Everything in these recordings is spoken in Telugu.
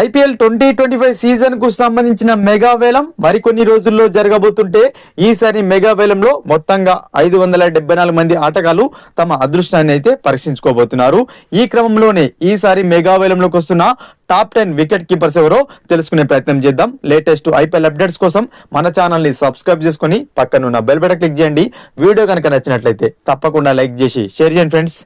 ఐపీఎల్ ట్వంటీ ట్వంటీ ఫైవ్ సీజన్కు సంబంధించిన మెగా వేలం మరికొన్ని రోజుల్లో జరగబోతుంటే ఈసారి మెగా వేలంలో మొత్తంగా ఐదు వందల డెబ్బై నాలుగు మంది ఆటగాళ్ళు తమ అదృష్టాన్ని అయితే పరీక్షించుకోబోతున్నారు. ఈ క్రమంలోనే ఈసారి మెగా వేలంలోకి వస్తున్న టాప్ టెన్ వికెట్ కీపర్స్ ఎవరో తెలుసుకునే ప్రయత్నం చేద్దాం. లేటెస్ట్ ఐపీఎల్ అప్డేట్స్ కోసం మన ఛానల్ని సబ్స్క్రైబ్ చేసుకుని పక్కనున్న బెల్ బటన్ క్లిక్ చేయండి. వీడియో కనుక నచ్చినట్లయితే తప్పకుండా లైక్ చేసి షేర్ చేయండి ఫ్రెండ్స్.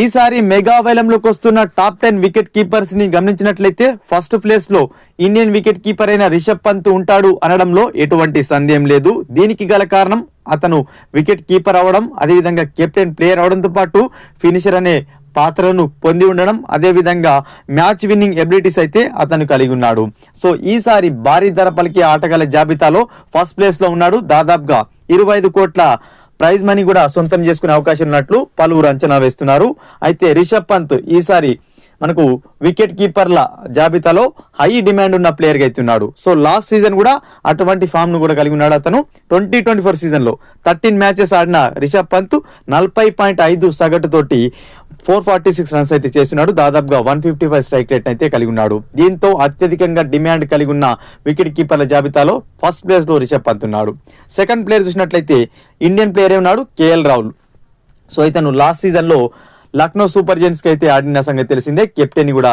ఈసారి మెగావైలంలోకి వస్తున్న టాప్ టెన్ వికెట్ కీపర్స్ని గమనించినట్లయితే ఫస్ట్ ప్లేస్లో ఇండియన్ వికెట్ కీపర్ అయిన రిషబ్ పంత్ ఉంటాడు అనడంలో ఎటువంటి సందేహం లేదు. దీనికి గల కారణం అతను వికెట్ కీపర్ అవడం అదేవిధంగా కెప్టెన్ ప్లేయర్ అవడంతో పాటు ఫినిషర్ అనే పాత్రను పొంది ఉండడం అదేవిధంగా మ్యాచ్ విన్నింగ్ ఎబిలిటీస్ అయితే అతను కలిగి ఉన్నాడు. సో ఈసారి భారీ ధర పలికే ఆటగాళ్ళ జాబితాలో ఫస్ట్ ప్లేస్లో ఉన్నాడు దాదాపుగా ఇరవై ఐదు కోట్ల ప్రైజ్ మనీ కూడా సొంతం చేసుకునే అవకాశం ఉన్నట్లు పలువురు అంచనా వేస్తున్నారు. అయితే రిషబ్ పంత్ ఈసారి మనకు వికెట్ కీపర్ల జాబితాలో హై డిమాండ్ ఉన్న ప్లేయర్గా అయితే ఉన్నాడు. సో లాస్ట్ సీజన్ కూడా అటువంటి ఫామ్ను కూడా కలిగి ఉన్నాడు అతను. ట్వంటీ ట్వంటీ ఫోర్ సీజన్లో థర్టీన్ మ్యాచెస్ ఆడిన రిషబ్ పంత్ నలభై పాయింట్ ఐదు సగటుతోటి ఫోర్ ఫార్టీ సిక్స్ రన్స్ అయితే చేస్తున్నాడు. దాదాపుగా one fifty five strike rate అయితే కలిగి ఉన్నాడు. దీంతో అత్యధికంగా డిమాండ్ కలిగి ఉన్న వికెట్ కీపర్ల జాబితాలో ఫస్ట్ ప్లేస్లో రిషబ్ పంత్ ఉన్నాడు. సెకండ్ ప్లేయర్ చూసినట్లయితే ఇండియన్ ప్లేయర్ ఉన్నాడు? కేఎల్ రాహుల్ సో ఇతను లాస్ట్ సీజన్లో లక్నో సూపర్ జెంట్స్కి అయితే ఆడిన సంగతి తెలిసిందే. కెప్టెన్ కూడా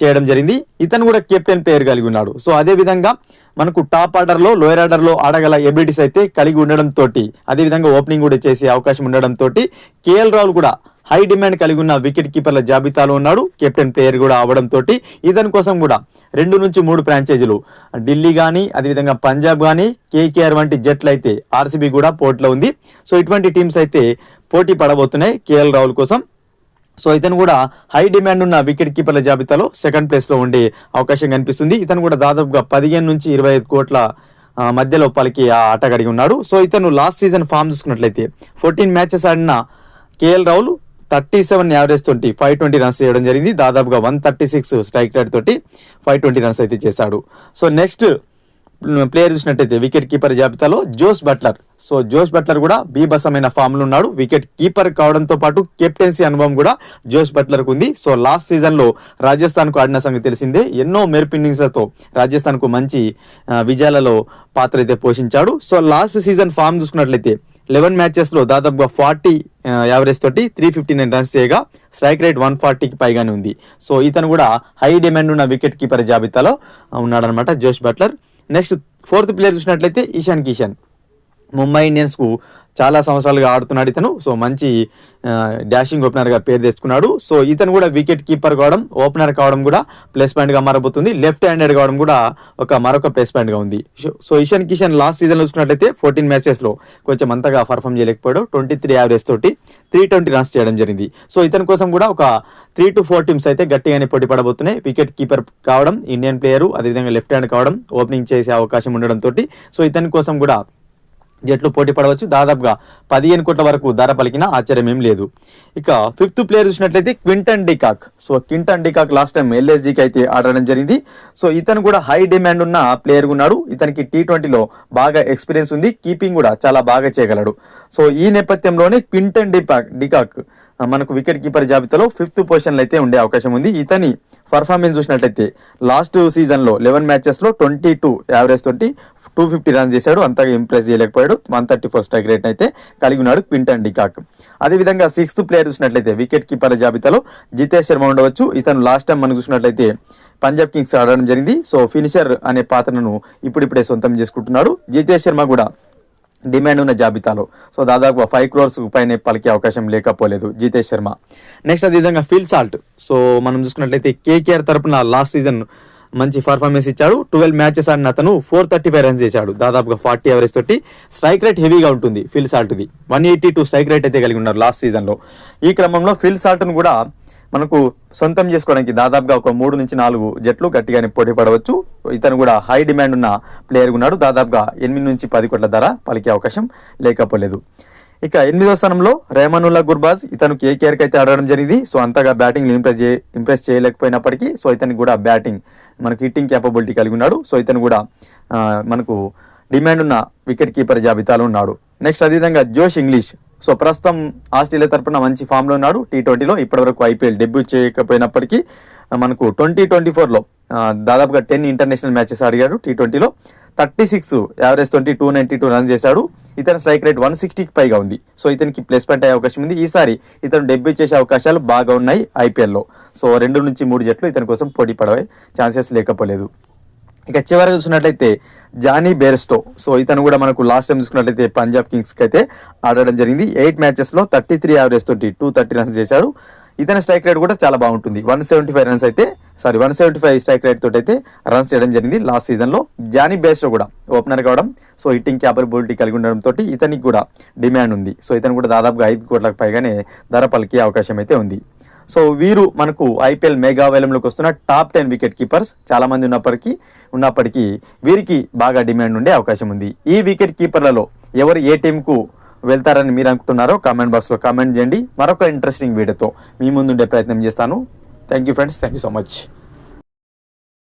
చేయడం జరిగింది. ఇతను కూడా కెప్టెన్ పేరు కలిగి ఉన్నాడు. సో అదే విధంగా మనకు టాప్ ఆర్డర్లో లోయర్ ఆర్డర్లో ఆడగల ఎబిలిటీస్ అయితే కలిగి ఉండడం తోటి అదే విధంగా ఓపెనింగ్ కూడా చేసే అవకాశం ఉండడం తోటి కేఎల్ రాహుల్ కూడా హై డిమాండ్ కలిగి ఉన్న వికెట్ కీపర్ల జాబితాలో ఉన్నాడు. కెప్టెన్ పేరు కూడా అవడంతో తోటి ఇతని కోసం కూడా రెండు నుంచి మూడు ఫ్రాంచైజీలు. ఢిల్లీ కానీ అదేవిధంగా పంజాబ్ కానీ కేకేఆర్ వంటి జట్లు అయితే ఆర్సీబీ కూడా పోటీలో ఉంది. సో ఇటువంటి టీమ్స్ అయితే పోటీ పడబోతున్నాయి కేఎల్ రాహుల్ కోసం. సో ఇతను కూడా హై డిమాండ్ ఉన్న వికెట్ కీపర్ల జాబితాలో సెకండ్ ప్లేస్లో ఉండే అవకాశం కనిపిస్తుంది. ఇతను కూడా దాదాపుగా పదిహేను నుంచి ఇరవై ఐదు కోట్ల మధ్యలో పలికి ఆ ఆటగాడిగా ఉన్నాడు. సో ఇతను లాస్ట్ సీజన్ ఫామ్ చూసుకున్నట్లయితే ఫోర్టీన్ మ్యాచెస్ ఆడిన KL Rahul thirty seven average తోటి ఫైవ్ ట్వంటీ రన్స్ చేయడం జరిగింది. దాదాపుగా one thirty six strike rate తోటి ఫైవ్ ట్వంటీ రన్స్ అయితే చేశాడు. సో నెక్స్ట్ ప్లేయర్ చూసినట్టయితే వికెట్ కీపర్ జాబితాలో Jos Buttler. So Jos Buttler కూడా బీభసమైన ఫామ్లో ఉన్నాడు. వికెట్ కీపర్ కావడంతో పాటు కెప్టెన్సీ అనుభవం కూడా జోస్ బట్లర్కు ఉంది. సో లాస్ట్ సీజన్లో రాజస్థాన్కు ఆడిన సంగతి తెలిసిందే. ఎన్నో మెరుపు ఇన్నింగ్స్లతో రాజస్థాన్కు రాజస్థాన్కు మంచి విజయాలలో పాత్ర అయితే పోషించాడు. సో లాస్ట్ సీజన్ ఫామ్ చూసుకున్నట్లయితే లెవెన్ మ్యాచెస్లో దాదాపుగా ఫార్టీ యావరేజ్ తోటి త్రీ ఫిఫ్టీ నైన్ రన్స్ చేయగా స్ట్రైక్ రేట్ వన్ ఫార్టీకి పైగానే ఉంది. సో ఇతను కూడా హై డిమాండ్ ఉన్న వికెట్ కీపర్ జాబితాలో ఉన్నాడనమాట జోష్ బట్లర్. నెక్స్ట్ ఫోర్త్ ప్లేయర్ చూసినట్లయితే ఈశాన్. కిషన్ ముంబై ఇండియన్స్కు చాలా సంవత్సరాలుగా ఆడుతున్నాడు ఇతను. సో మంచి డాషింగ్ ఓపెనర్గా పేరు తెచ్చుకున్నాడు. సో ఇతను కూడా వికెట్ కీపర్ కావడం ఓపెనర్ కావడం కూడా ప్లస్ పాయింట్గా మారబోతుంది. లెఫ్ట్ హ్యాండెడ్ కావడం కూడా ఒక మరొక ప్లేస్ పాయింట్గా ఉంది. So Ishan Kishan last season చూసుకున్నట్లయితే ఫోర్టీన్ మ్యాచెస్లో కొంచెం అంతగా పర్ఫామ్ చేయలేకపోయాడు. ట్వంటీ త్రీ యావరేజ్ తోటి త్రీ ట్వంటీ రన్స్ చేయడం జరిగింది. సో ఇతని కోసం కూడా ఒక త్రీ టు ఫోర్ టీమ్స్ అయితే గట్టిగానే పోటీ పడబోతున్నాయి. వికెట్ కీపర్ కావడం ఇండియన్ ప్లేయర్ అదేవిధంగా లెఫ్ట్ హ్యాండ్ కావడం ఓపెనింగ్ చేసే అవకాశం ఉండడం తోటి. సో ఇతని కోసం కూడా జట్లు పోటీ పడవచ్చు. దాదాపుగా పదిహేను కోట్ల వరకు ధర పలికిన ఆశ్చర్యం ఏం లేదు. ఇక ఫిఫ్త్ ప్లేయర్ చూసినట్లయితే Quinton de Kock. So Quinton de Kock last time ఎల్ఎస్జీకి అయితే ఆడడం జరిగింది. సో ఇతను కూడా హై డిమాండ్ ఉన్న ప్లేయర్ ఉన్నాడు. ఇతనికి టీ ట్వంటీలో బాగా ఎక్స్పీరియన్స్ ఉంది. కీపింగ్ కూడా చాలా బాగా చేయగలడు. సో ఈ నేపథ్యంలోనే క్వింటన్ డిపాక్ డికాక్ మనకు వికెట్ కీపర్ జాబితాలో ఫిఫ్త్ పొజిషన్లో అయితే ఉండే అవకాశం ఉంది. ఇతని పర్ఫార్మెన్స్ చూసినట్లయితే లాస్ట్ సీజన్లో లెవెన్ మ్యాచెస్లో ట్వంటీ టూ యావరేజ్ తోటి టూ ఫిఫ్టీ రన్స్ చేశాడు. అంతగా ఇంప్రెస్ చేయలేకపోయాడు. One thirty four strike rate అయితే కలిగి ఉన్నాడు క్వింటన్ డికాక్. అదేవిధంగా సిక్స్త్ ప్లేయర్ చూసినట్లయితే వికెట్ కీపర్ జాబితాలో జితేష్ శర్మ ఉండవచ్చు. ఇతను లాస్ట్ టైం మనకు చూసినట్లయితే పంజాబ్ కింగ్స్ ఆడడం జరిగింది. సో ఫినిషర్ అనే పాత్రను ఇప్పుడిప్పుడే సొంతం చేసుకుంటున్నాడు. జితేష్ శర్మ కూడా డిమాండ్ ఉన్న జాబితాలో. సో దాదాపు ఫైవ్ క్రోర్స్ పైన పలికే అవకాశం లేకపోలేదు జితేష్ శర్మ. నెక్స్ట్ అదేవిధంగా ఫీల్ సాల్ట్. సో మనం చూసుకున్నట్లయితే కేకేఆర్ తరపున లాస్ట్ సీజన్ మంచి పర్ఫార్మెన్స్ ఇచ్చాడు. ట్వెల్వ్ మ్యాచెస్ ఆడిన అతను ఫోర్ థర్టీ ఫైవ్ రన్స్ చేశాడు. దాదాపుగా ఫార్టీ అవరేజ్ తోటి స్ట్రైక్ రేట్ హెవీగా ఉంటుంది Phil సాల్ట్ది. One eighty two strike rate అయితే కలిగి ఉన్నారు లాస్ట్ సీజన్లో. ఈ క్రమంలో ఫిల్ సాల్ట్ను కూడా మనకు సొంతం చేసుకోవడానికి దాదాపుగా ఒక మూడు నుంచి నాలుగు జట్లు గట్టిగానే పోటీ పడవచ్చు. ఇతను కూడా హై డిమాండ్ ఉన్న ప్లేయర్ ఉన్నాడు. దాదాపుగా ఎనిమిది నుంచి పది కోట్ల ధర పలికే అవకాశం లేకపోలేదు. ఇక ఎనిమిదో స్థానంలో రేమనుల్లా గుర్బాజ్. ఇతను కేకేఆర్కి అయితే ఆడడం జరిగింది. సో అంతగా బ్యాటింగ్ ఇంప్రెస్ చే ఇంప్రెస్ చేయలేకపోయినప్పటికీ సో ఇతనికి కూడా బ్యాటింగ్ మనకు హిట్టింగ్ క్యాపబిలిటీ కలిగి ఉన్నాడు. సో ఇతను కూడా మనకు డిమాండ్ ఉన్న వికెట్ కీపర్ జాబితాలో ఉన్నాడు. నెక్స్ట్ అదేవిధంగా జోష్ ఇంగ్లీష్. సో ప్రస్తుతం ఆస్ట్రేలియా తరపున మంచి ఫామ్లో ఉన్నాడు. టీ ట్వంటీలో ఇప్పటివరకు ఐపీఎల్ డెబ్యూ చేయకపోయినప్పటికీ మనకు ట్వంటీ ట్వంటీ ఫోర్లో దాదాపుగా టెన్ ఇంటర్నేషనల్ మ్యాచెస్ ఆడిగాడు టీ ట్వంటీలో thirty six average twenty two ninety two run చేశాడు. ఇతని స్ట్రైక్ రేట్ వన్ సిక్స్టీకి పైగా ఉంది. సో ఇతనికి ప్లేస్మెంట్ అయ్యే అవకాశం ఉంది. ఈసారి ఇతను డెబ్యూ చేసే అవకాశాలు బాగా ఉన్నాయి ఐపీఎల్లో. సో రెండు నుంచి మూడు జట్లు ఇతని కోసం పోటీ పడవే ఛాన్సెస్ లేకపోలేదు. ఇక చివరి చూసినట్లయితే జానీ బేర్స్టో. సో ఇతను కూడా మనకు లాస్ట్ టైం చూసుకున్నట్లయితే పంజాబ్ కింగ్స్కి అయితే ఆడడం జరిగింది. ఎయిట్ మ్యాచెస్లో థర్టీ త్రీ యావరేజ్ తోటి టూ థర్టీ రన్స్ చేశాడు. ఇతని స్ట్రైక్ రేట్ కూడా చాలా బాగుంటుంది. వన్ సెవెంటీ ఫైవ్ రన్స్ అయితే sorry one seventy five strike rate తోటి అయితే రన్స్ చేయడం జరిగింది లాస్ట్ సీజన్లో జానీ బేస్టో కూడా ఓపెనర్ కావడం సో హిట్టింగ్ క్యాపబిలిటీ కలిగి ఉండడం తోటి ఇతనికి కూడా డిమాండ్ ఉంది. సో ఇతను కూడా దాదాపుగా ఐదు కోట్లకు పైగానే ధర పలికే అవకాశం అయితే ఉంది. సో వీరు మనకు ఐపీఎల్ మెగా వేలంలోకి వస్తున్న టాప్ టెన్ వికెట్ కీపర్స్ చాలామంది ఉన్నప్పటికీ ఉన్నప్పటికీ వీరికి బాగా డిమాండ్ ఉండే అవకాశం ఉంది. ఈ వికెట్ కీపర్లలో ఎవరు ఏ టీంకు వెళ్తారని మీరు అనుకుంటున్నారో కామెంట్ బాక్స్లో కామెంట్ చేయండి. మరొక ఇంట్రెస్టింగ్ వీడియోతో మీ ముందుండే ప్రయత్నం చేస్తాను. Thank you friends. Thank you so much.